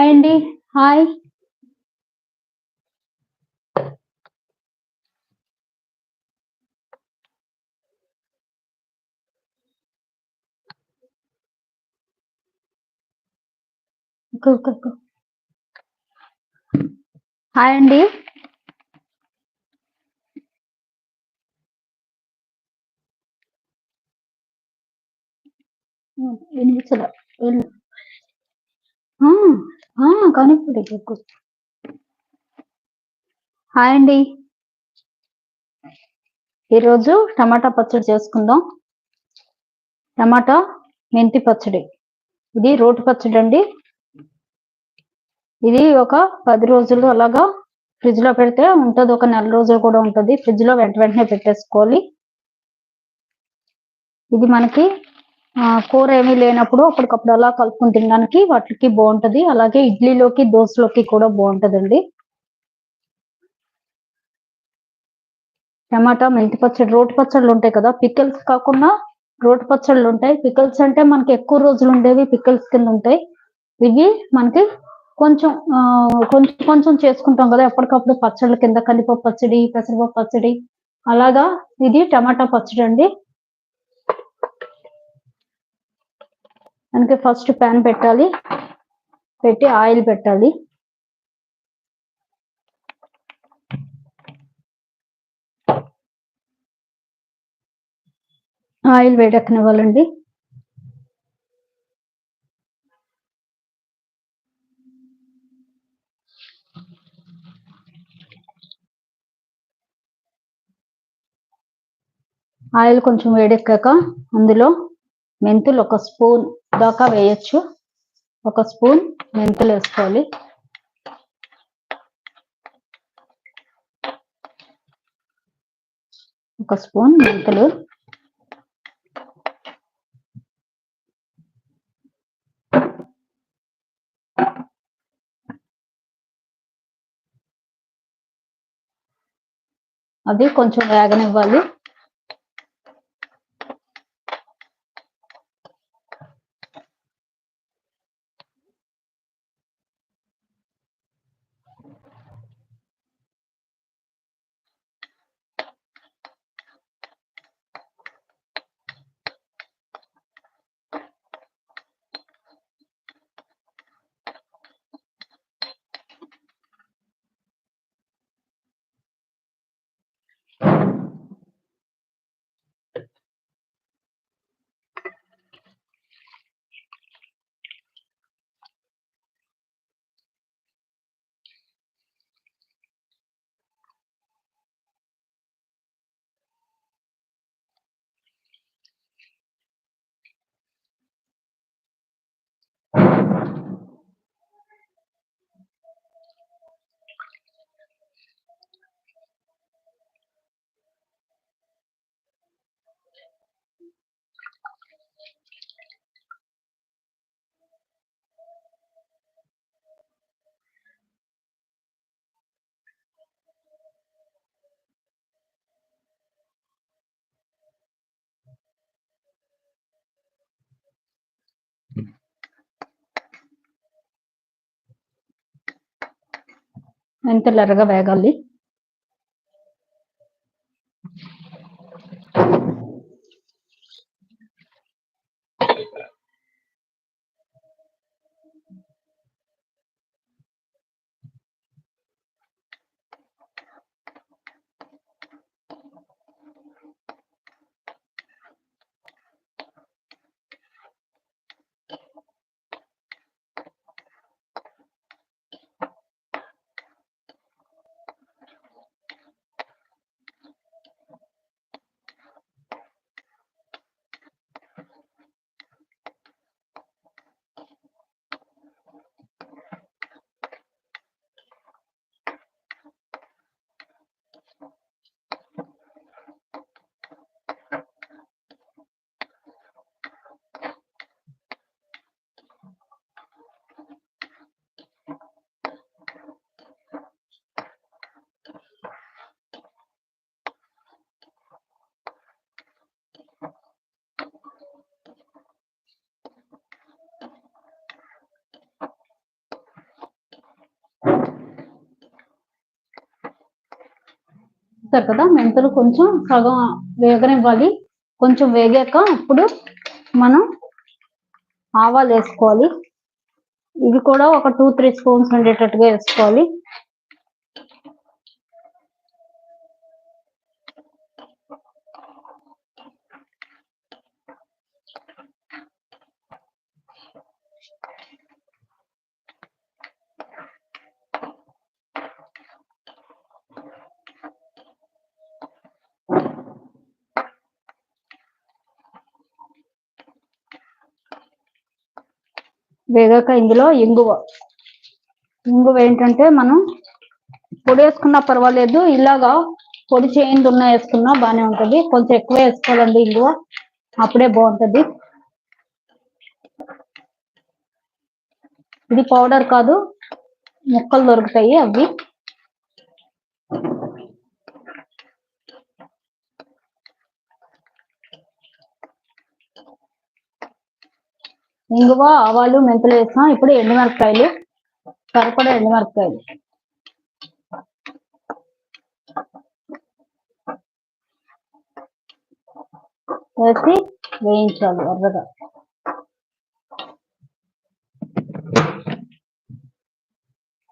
Hi అండి. Hi. కు- కు- కు. హాయ్ అండి. వినిపించలే వెళ్ళు. ఎక్కువ హాయ్ అండి. ఈరోజు టమాటా పచ్చడి చేసుకుందాం. టమాటా మెంతి పచ్చడి. ఇది రోటి పచ్చడి అండి. ఇది ఒక పది రోజులు అలాగా ఫ్రిడ్జ్లో పెడితే ఉంటది. ఒక నెల రోజులు కూడా ఉంటది. ఫ్రిడ్జ్లో వెంట వెంటనే పెట్టేసుకోవాలి. ఇది మనకి కూర ఏమీ లేనప్పుడు అప్పటికప్పుడు అలా కలుపుకుని తినడానికి వాటికి బాగుంటది. అలాగే ఇడ్లీలోకి దోశలోకి కూడా బాగుంటదండి. టమాటా మెంతి పచ్చడి రోటి పచ్చళ్ళు ఉంటాయి కదా. పికిల్స్ కాకుండా రోటి పచ్చళ్ళు ఉంటాయి. పికిల్స్ అంటే మనకి ఎక్కువ రోజులు ఉండేవి పికిల్స్ కింద ఉంటాయి. ఇవి మనకి కొంచెం కొంచెం కొంచెం చేసుకుంటాం కదా. ఎప్పటికప్పుడు పచ్చళ్ళ కింద కందిపప్పు పచ్చడి పెసరపప్పు పచ్చడి. అలాగా ఇది టమాటా పచ్చడి అండి అందుకే ఫస్ట్ ప్యాన్ పెట్టాలి. పెట్టి ఆయిల్ పెట్టాలి. ఆయిల్ వేడెక్కనివ్వాలండి. ఆయిల్ కొంచెం వేడెక్కాక అందులో మెంతులు ఒక స్పూన్ దాకా వేయొచ్చు. ఒక స్పూన్ మెంతులు వేసుకోవాలి. ఒక స్పూన్ మెంతులు. అవి కొంచెం వేగనివ్వాలి. మెంతులు ఎర్రగా వేగాలి. చూస్తారు కదా మెంతులు కొంచెం సగం వేగనివ్వాలి. కొంచెం వేగాక అప్పుడు మనం ఆవాలు వేసుకోవాలి. ఇవి కూడా ఒక టూ త్రీ స్పూన్స్ ఉండేటట్టుగా వేసుకోవాలి. వేగాక ఇందులో ఇంగువ. ఇంగువ ఏంటంటే మనం పొడి వేసుకున్నా పర్వాలేదు ఇలాగా పొడి చేయింది ఉన్న వేసుకున్నా బాగానే ఉంటది. కొంచెం ఎక్కువ వేసుకోవాలండి ఇంగువ అప్పుడే బాగుంటది. ఇది పౌడర్ కాదు ముక్కలు దొరుకుతాయి అవి. ఇంగువ ఆవాలు మెంతులు వేస్తాం ఇప్పుడు ఎండుమిరపకాయలు సరిపడా ఎండుమిరపకాయలు వేసి వేయించాలి ఎర్రగా.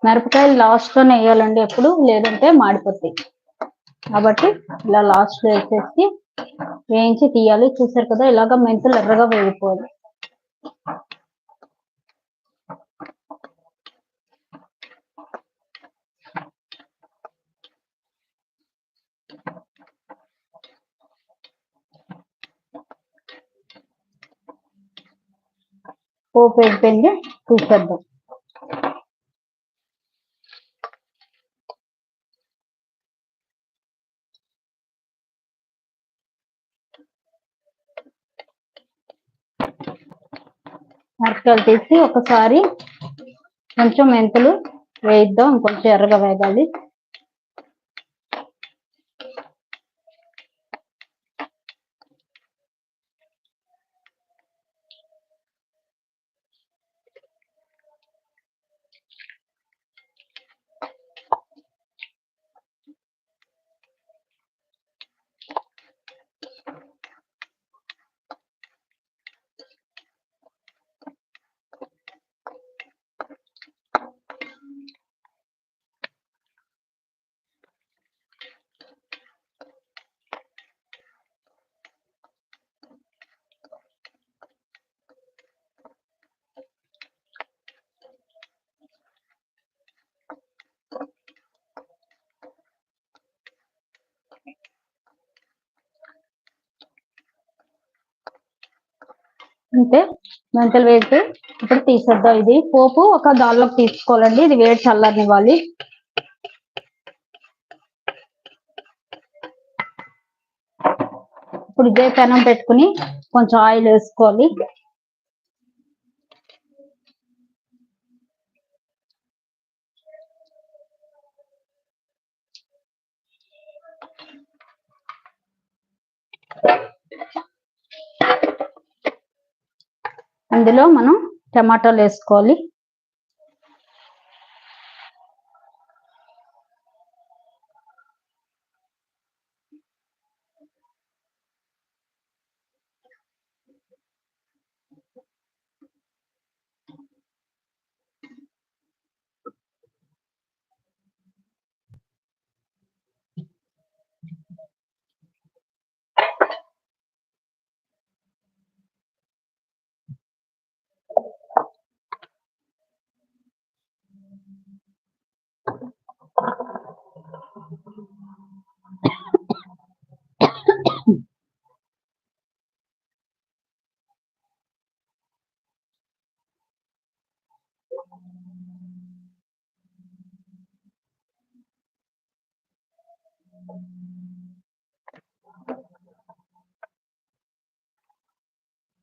మిరపకాయలు లాస్ట్లోనే వేయాలండి ఎప్పుడు లేదంటే మాడిపోతాయి. కాబట్టి ఇలా లాస్ట్లో వేసేసి వేయించి తీయాలి. చూసారు కదా ఇలాగ మెంతులు ఎర్రగా వేగిపోవాలి. పోపు అయిపోయింది తీసేద్దాం మిరపకాయలు తీసి ఒకసారి కొంచెం మెంతులు వేయిద్దాం కొంచెం ఎర్రగా వేగాలి. అంతే మెంతలు వేసి ఇప్పుడు తీసేద్దాం. ఇది పోపు ఒక దానిలోకి తీసుకోవాలండి. ఇది వేడి చల్లనివ్వాలి ఇప్పుడు ఇదే పెనం పెట్టుకుని కొంచెం ఆయిల్ వేసుకోవాలి. అందులో మనం టమాటాలు వేసుకోవాలి.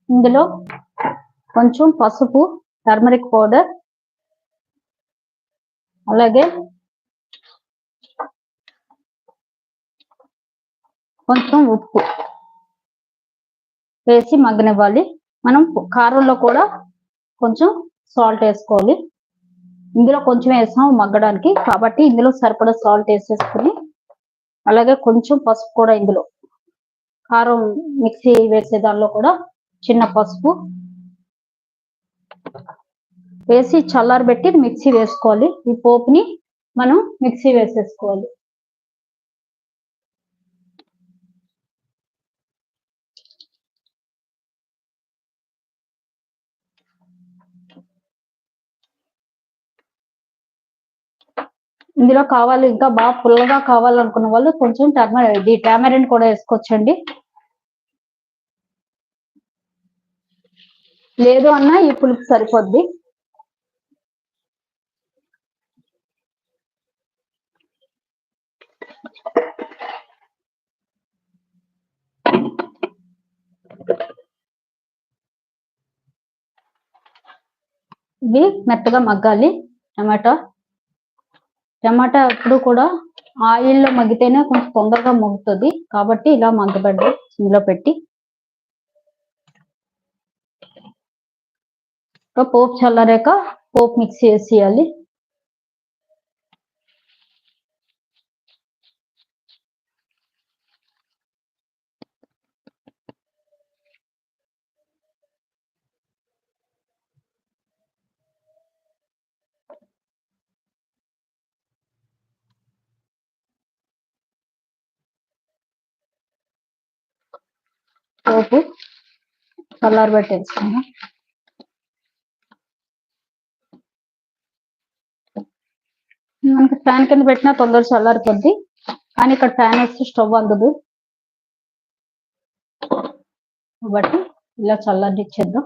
ఇందులో కొంచెం పసుపు టర్మరిక్ పౌడర్ అలాగే కొంచెం ఉప్పు వేసి మగ్గనివ్వాలి. మనం కారంలో కూడా కొంచెం సాల్ట్ వేసుకోవాలి. ఇందులో కొంచెం వేసాం మగ్గడానికి కాబట్టి ఇందులో సరిపడా సాల్ట్ వేసేసుకుని అలాగే కొంచెం పసుపు కూడా ఇందులో. కారం మిక్సీ వేసే దానిలో కూడా చిన్న పసుపు వేసి చల్లారబెట్టి మిక్సీ వేసుకోవాలి. ఈ పోపుని మనం మిక్సీ వేసేసుకోవాలి. ఇందులో కావాలి ఇంకా బాగా పుల్లగా కావాలనుకున్న వాళ్ళు కొంచెం టర్మరీ టామరిన్ కూడా వేసుకోవచ్చండి. లేదు అన్న ఈ పులుపు సరిపోద్ది. ఇవి మెత్తగా మగ్గాలి టమాటా. టమాటా ఎప్పుడు కూడా ఆయిల్లో మగ్గితేనే కొంచెం తొందరగా మగ్గుతుంది. కాబట్టి ఇలా మగ్గబెట్టి ఇందులో పెట్టి ఇంకా పోపు చల్లారాక పోపు మిక్స్ చేసేయాలి పోపు చల్లారబెట్టేసుకున్నాం మనకి ఫ్యాన్ కింద పెట్టినా తొందర చల్లారిపోద్ది కానీ ఇక్కడ ఫ్యాన్ వస్తే స్టవ్ అందదు. కాబట్టి ఇలా చల్లారిచ్చేద్దాం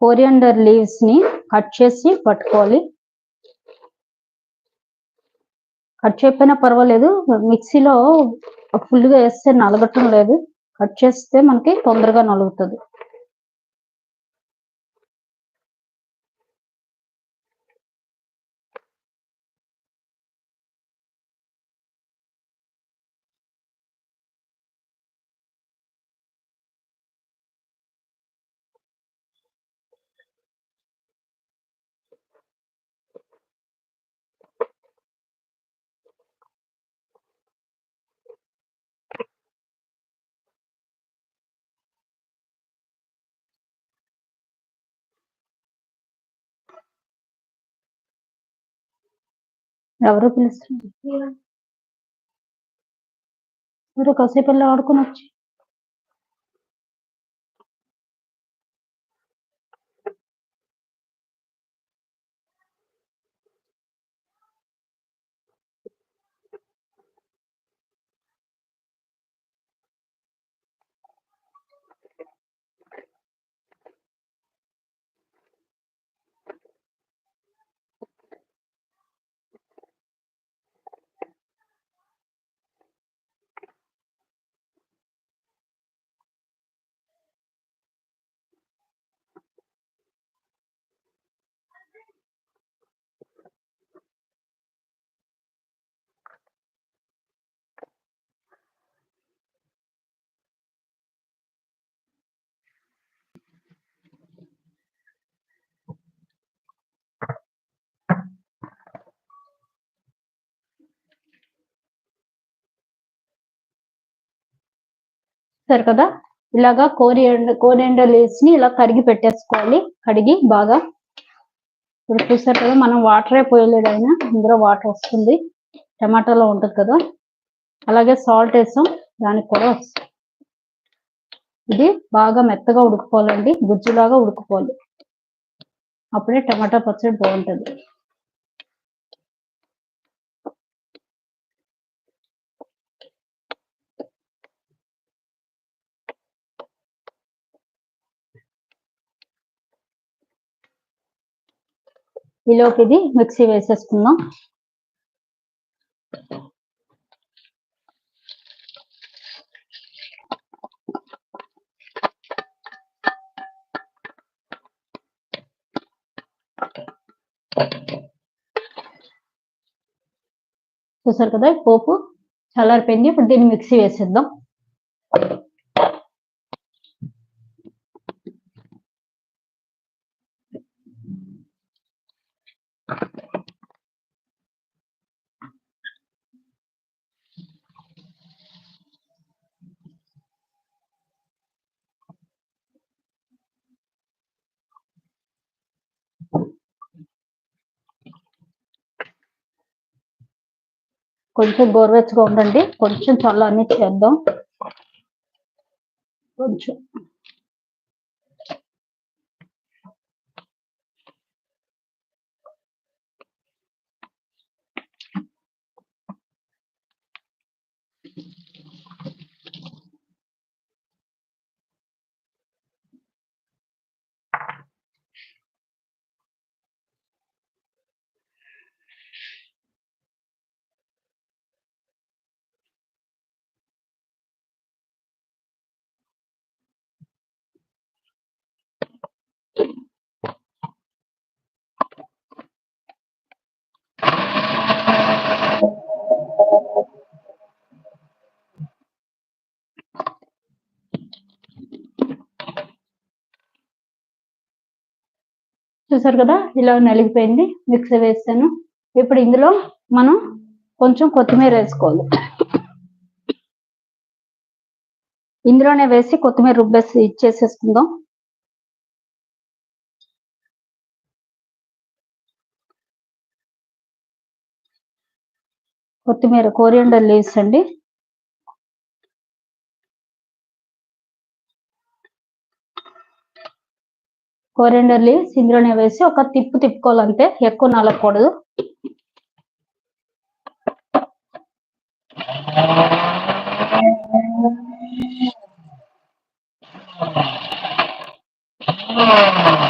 కోరియండర్ లీవ్స్ని కట్ చేసి పట్టుకోవాలి. కట్ చేయకపోయినా పర్వాలేదు. మిక్సీలో ఫుల్గా వేస్తే నలగటం లేదు. కట్ చేస్తే మనకి తొందరగా నలుగుతుంది. ఎవరు పిలుస్తున్నారు. మీరు కాసేపు వెళ్ళి ఆడుకుని వచ్చి సరే కదా? ఇలాగా కోరియండర్ కోరియండర్ లీవ్స్ని ఇలా కడిగి పెట్టేసుకోవాలి. కడిగి బాగా ఇప్పుడు చూసారు కదా మనం వాటరే పోయలేదు అయినా ఇందులో వాటర్ వస్తుంది. టమాటాలో ఉంటుంది కదా? అలాగే సాల్ట్ వేసాం దానికి కూడా వస్తుంది. ఇది బాగా మెత్తగా ఉడుకుకోవాలండి గుజ్జులాగా ఉడుకుకోవాలి అప్పుడే టమాటా పచ్చడి బాగుంటుంది. ఈలోకి ఇది మిక్సీ వేసేసుకుందాం. చూసారు కదా పోపు చల్లారిపోయింది. ఇప్పుడు దీన్ని మిక్సీ వేసేద్దాం. కొంచెం గోరువెచ్చగా ఉండండి కొంచెం చల్లని చేద్దాం. కొంచెం. చూసారు కదా? ఇలా నలిగిపోయింది. మిక్సీ వేస్తాను ఇప్పుడు ఇందులో మనం కొంచెం కొత్తిమీర వేసుకోవాలి. ఇందులోనే వేసి కొత్తిమీర రుబ్బేసి ఇచ్చేసేసుకుందాం. కొత్తిమీర కోరియండర్ లీవ్స్ అండి. కోరియండర్ లీవ్స్ ఇందులోనే వేసి ఒక తిప్పు తిప్పుకోవాలంతే ఎక్కువ నలగకూడదు ah.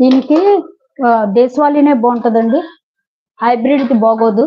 దీనికి ఆ, దేశవాళీనే బాగుంటదండి. హైబ్రిడ్ది బాగోదు.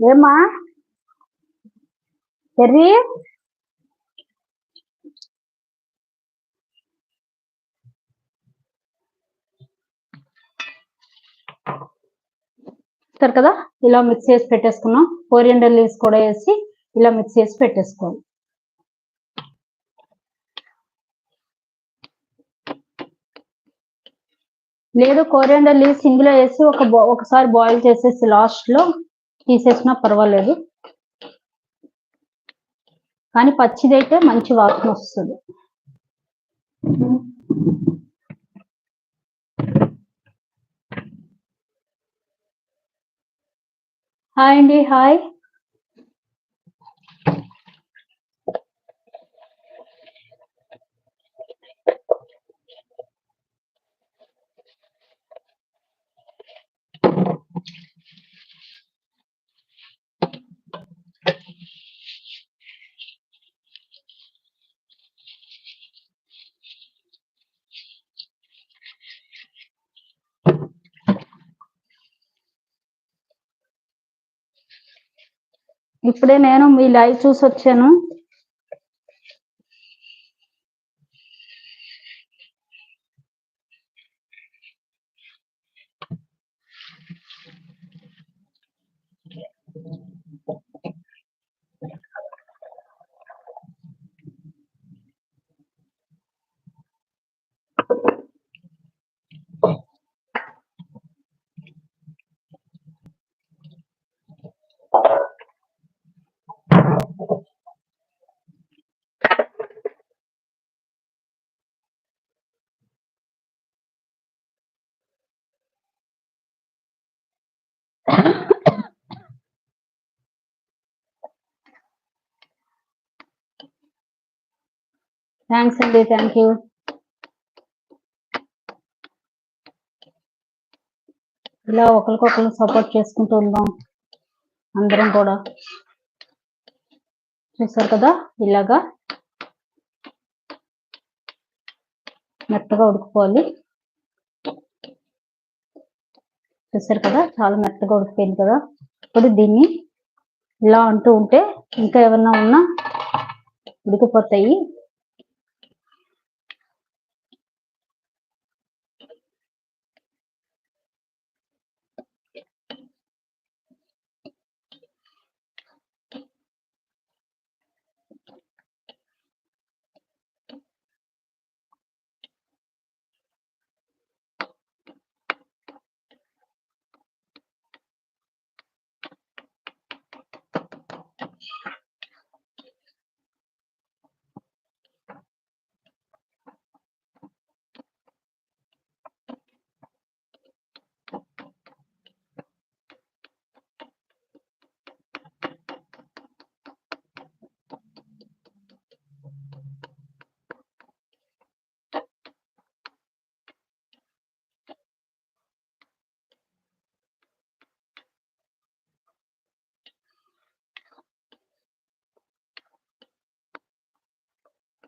ఏమా చెర్రీ సరే కదా? ఇలా మిక్స్ చేసి పెట్టేసుకున్నాం. కోరియండర్ లీవ్స్ కూడా వేసి ఇలా మిక్స్ చేసి పెట్టేసుకోవాలి. లేదు కోరియండర్ లీవ్స్ ఇందులో వేసి ఒక ఒకసారి బాయిల్ చేసేసి లాస్ట్లో తీసేసినా పర్వాలేదు. కానీ పచ్చిదైతే మంచి వాసన వస్తుంది. హాయ్ అండి హాయ్. ఇప్పుడే నేను మీ లైవ్ చూసి వచ్చాను థ్యాంక్స్ అండి థ్యాంక్ యూ ఇలా ఒకరికొకరు సపోర్ట్ చేసుకుంటూ ఉందాం. అందరం కూడా. చూసారు కదా? ఇలాగా మెత్తగా ఉడుకుకోవాలి చూసారు కదా? చాలా మెత్తగా ఉడికిపోయింది కదా? ఇప్పుడు దీన్ని ఇలా అంటూ ఉంటే ఇంకా ఏమన్నా ఉన్నా ఉడికిపోతాయి.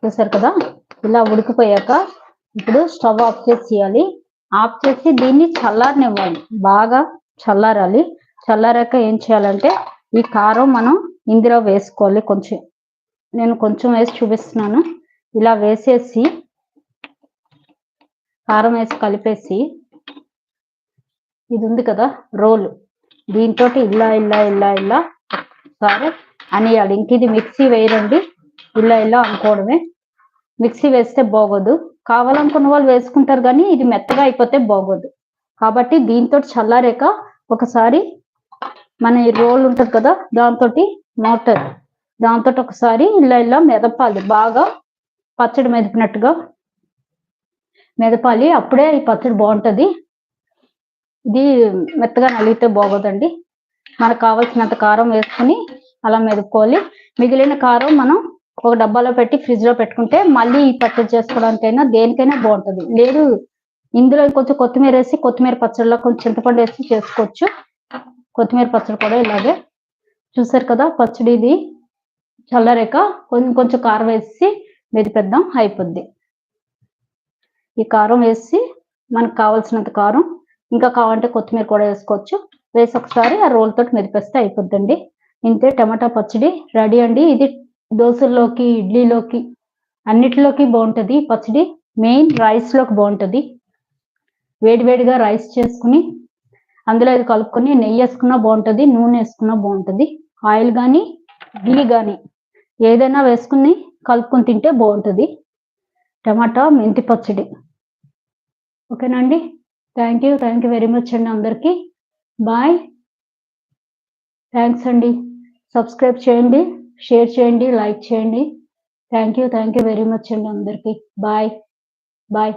చూసారు కదా? ఇలా ఉడికిపోయాక ఇప్పుడు స్టవ్ ఆఫ్ చేసేయాలి. ఆఫ్ చేసి దీన్ని చల్లారనివ్వాలి బాగా చల్లారాలి. చల్లారాక ఏం చేయాలంటే ఈ కారం మనం ఇందులో వేసుకోవాలి కొంచెం. నేను కొంచెం వేసి చూపిస్తున్నాను. ఇలా వేసేసి కారం వేసి కలిపేసి ఇది ఉంది కదా? రోలు. దీంతో ఇలా ఇలా ఇలా ఇలా సరే అనేయాలి. ఇంక ఇది మిక్సీ వేయరండి. ఇలా ఇలా అనుకోవడమే. మిక్సీ వేస్తే బాగోదు. కావాలనుకున్న వాళ్ళు వేసుకుంటారు కానీ ఇది మెత్తగా అయిపోతే బాగోదు. కాబట్టి దీంతో చల్లారాక ఒకసారి మన ఈ రోల్ ఉంటుంది కదా దాంతో మోటార్ దాంతో ఒకసారి ఇలా ఇలా మెదపాలి. బాగా పచ్చడి మెదిపినట్టుగా మెదపాలి. అప్పుడే ఈ పచ్చడి బాగుంటుంది. ఇది మెత్తగా నలిగితే బాగోదండి. మనకు కావాల్సినంత కారం వేసుకుని అలా మెదుపుకోవాలి. మిగిలిన కారం మనం ఒక డబ్బాలో పెట్టి ఫ్రిడ్జ్లో పెట్టుకుంటే మళ్ళీ ఈ పచ్చడి చేసుకోవడానికైనా దేనికైనా బాగుంటుంది. లేదు ఇందులో కొంచెం కొత్తిమీర వేసి కొత్తిమీర పచ్చడిలో కొంచెం చింతపండు వేసి చేసుకోవచ్చు. కొత్తిమీర పచ్చడి కూడా ఇలాగే. చూసారు కదా పచ్చడి ఇది చల్లరేక కొంచెం కొంచెం కారం వేసి మెదిపెద్దాం అయిపోద్ది. ఈ కారం వేసి మనకు కావాల్సినంత కారం ఇంకా కావాలంటే కొత్తిమీర కూడా వేసుకోవచ్చు. వేసి ఒకసారి ఆ రోల్ తోటి మెదిపేస్తే అయిపోద్దండి. ఇంతే టమాటా పచ్చడి రెడీ అండి. ఇది దోశల్లోకి ఇడ్లీలోకి అన్నిటిలోకి బాగుంటుంది. పచ్చడి మెయిన్ రైస్లోకి బాగుంటుంది. వేడివేడిగా రైస్ చేసుకుని అందులో ఇది కలుపుకొని నెయ్యి వేసుకున్నా బాగుంటుంది నూనె వేసుకున్నా బాగుంటుంది. ఆయిల్ కానీ ఇడ్లీ కానీ ఏదైనా వేసుకుని కలుపుకొని తింటే బాగుంటుంది. టమాటా మెంతి పచ్చడి. ఓకేనండి thank you thank you very much అండి అందరికీ. బాయ్. థ్యాంక్స్ అండి. సబ్స్క్రైబ్ చేయండి. షేర్ చేయండి లైక్ చేయండి. Thank you thank you very much అండి అందరికీ. Bye bye